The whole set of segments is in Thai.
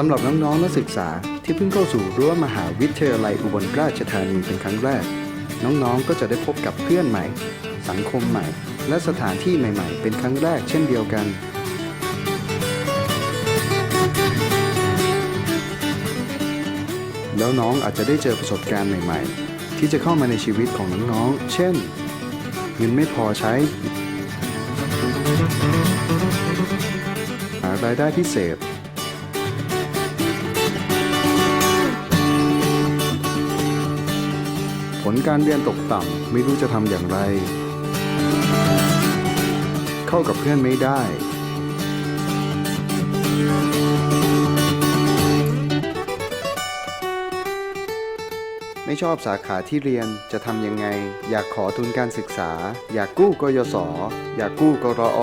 สำหรับน้องๆนักศึกษาที่เพิ่งเข้าสู่รั้วมหาวิทยาลัยอุบลราชธานีเป็นครั้งแรก น้องๆก็จะได้พบกับเพื่อนใหม่ สังคมใหม่ และสถานที่ใหม่ๆ เป็นครั้งแรกเช่นเดียวกัน แล้วน้องอาจจะได้เจอประสบการณ์ใหม่ ๆ ที่จะเข้ามาในชีวิตของน้องๆ เช่น เงินไม่พอใช้ หารายได้พิเศษ การเรียนตกต่ำไม่รู้จะทำอย่างไร เข้ากับเพื่อนไม่ได้ ไม่ชอบสาขาที่เรียนจะทำยังไง อยากขอทุนการศึกษา อยากกู้กยศอยากกู้กรอ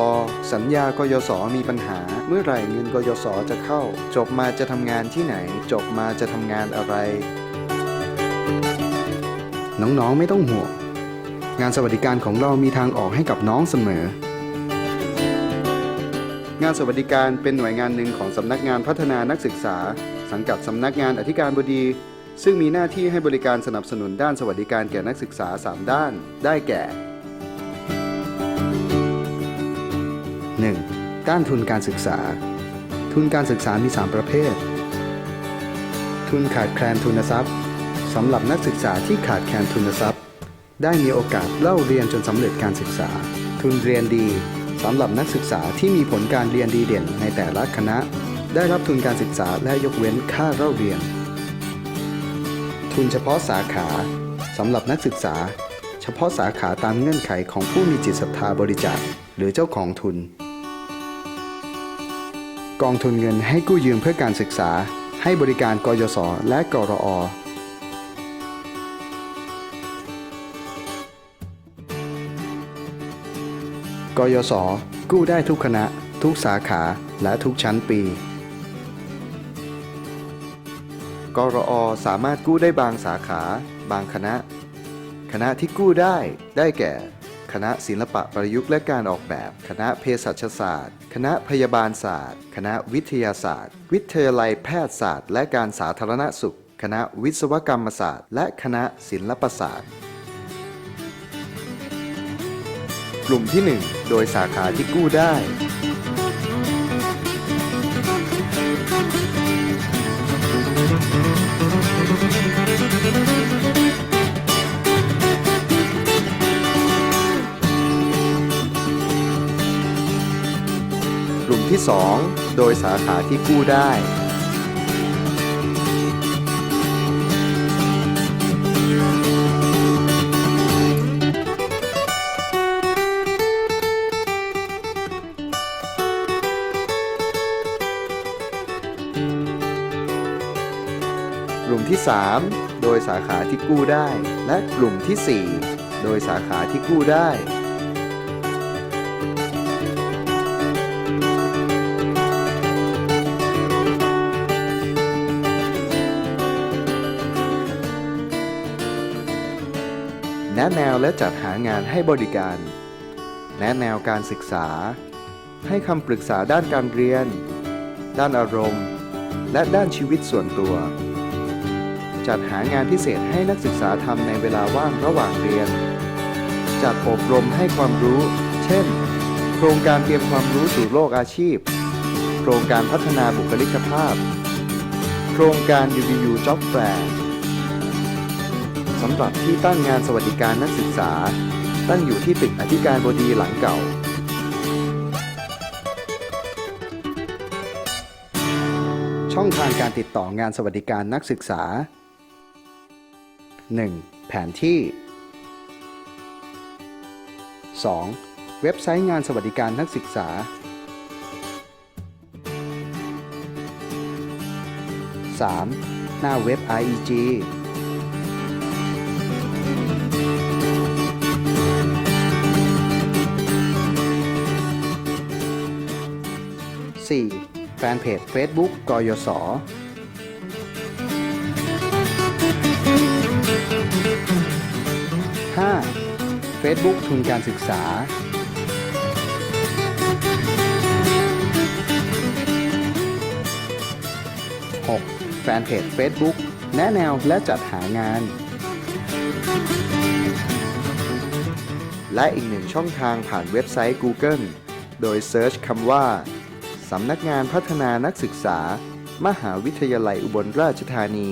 สัญญากยศมีปัญหา เมื่อไหร่เงินกยศจะเข้า จบมาจะทำงานที่ไหน จบมาจะทำงานอะไร น้องๆไม่ต้องห่วงงานสวัสดิการของเรามีทางออกให้กับน้องเสมอ งานสวัสดิการเป็นหน่วยงานหนึ่งของสำนักงานพัฒนานักศึกษา สังกัดสำนักงานอธิการบดี ซึ่งมีหน้าที่ให้บริการสนับสนุนด้านสวัสดิการแก่นักศึกษา 3 ด้าน ได้แก่ 1. ด้านทุนการศึกษา ทุนการศึกษามี 3 ประเภท ทุนขาดแคลนทุนทรัพย์ สำหรับนักศึกษาที่ขาดแคลนทุนทรัพย์ ได้มีโอกาสเล่าเรียนจนสำเร็จการศึกษา ทุนเรียนดีสำหรับนักศึกษาที่มีผลการเรียนดีเด่นในแต่ละคณะ ได้รับทุนการศึกษาและยกเว้นค่าเล่าเรียน ทุนเฉพาะสาขาสำหรับนักศึกษา เฉพาะสาขาตามเงื่อนไขของผู้มีจิตศรัทธาบริจาคหรือเจ้าของทุน กองทุนเงินให้กู้ยืมเพื่อการศึกษา ให้บริการกยศและกรอ กยศ กู้ได้ทุกคณะ ทุกสาขาและทุกชั้นปี กรอสามารถกู้ได้บางสาขา บางคณะ คณะที่กู้ได้ได้แก่ คณะศิลปะประยุกต์และการออกแบบ คณะเภสัชศาสตร์ คณะพยาบาลศาสตร์ คณะวิทยาศาสตร์ วิทยาลัยแพทยศาสตร์ และการสาธารณสุข คณะวิศวกรรมศาสตร์ และคณะศิลปศาสตร์ กลุ่มที่ 1 โดยสาขาที่กู้ได้ กลุ่มที่ 2 โดยสาขาที่กู้ได้ ลุ่มที่ 3 โดยสาขาที่กู้ได้ และกลุ่มที่ 4 โดยสาขาที่กู้ได้แนะแนวและจัดหางานให้บริการ แนะแนวการศึกษา ให้คำปรึกษาด้านการเรียน ด้านอารมณ์ และด้านชีวิตส่วนตัว จัดหางานพิเศษให้นักศึกษาทำในเวลาว่างระหว่างเรียน จัดอบรมให้ความรู้ เช่น โครงการเตรียมความรู้สู่โลกอาชีพ โครงการพัฒนาบุคลิกภาพ โครงการ UBU Job Fair สำหรับที่ตั้งงานสวัสดิการนักศึกษา ตั้งอยู่ที่ตึกอธิการบดีหลังเก่าช่องทางการติดต่องานสวัสดิการนักศึกษา 1. แผนที่ 2. เว็บไซต์งานสวัสดิการนักศึกษา 3. หน้าเว็บ IEG 4. แฟนเพจ Facebook กยศ Facebook ทุนการศึกษา 6. แฟนเพจ Facebook แนะแนวและจัดหางาน และอีกหนึ่งช่องทางผ่านเว็บไซต์ Google โดยเซิร์ชคำว่า สำนักงานพัฒนานักศึกษา มหาวิทยาลัยอุบลราชธานี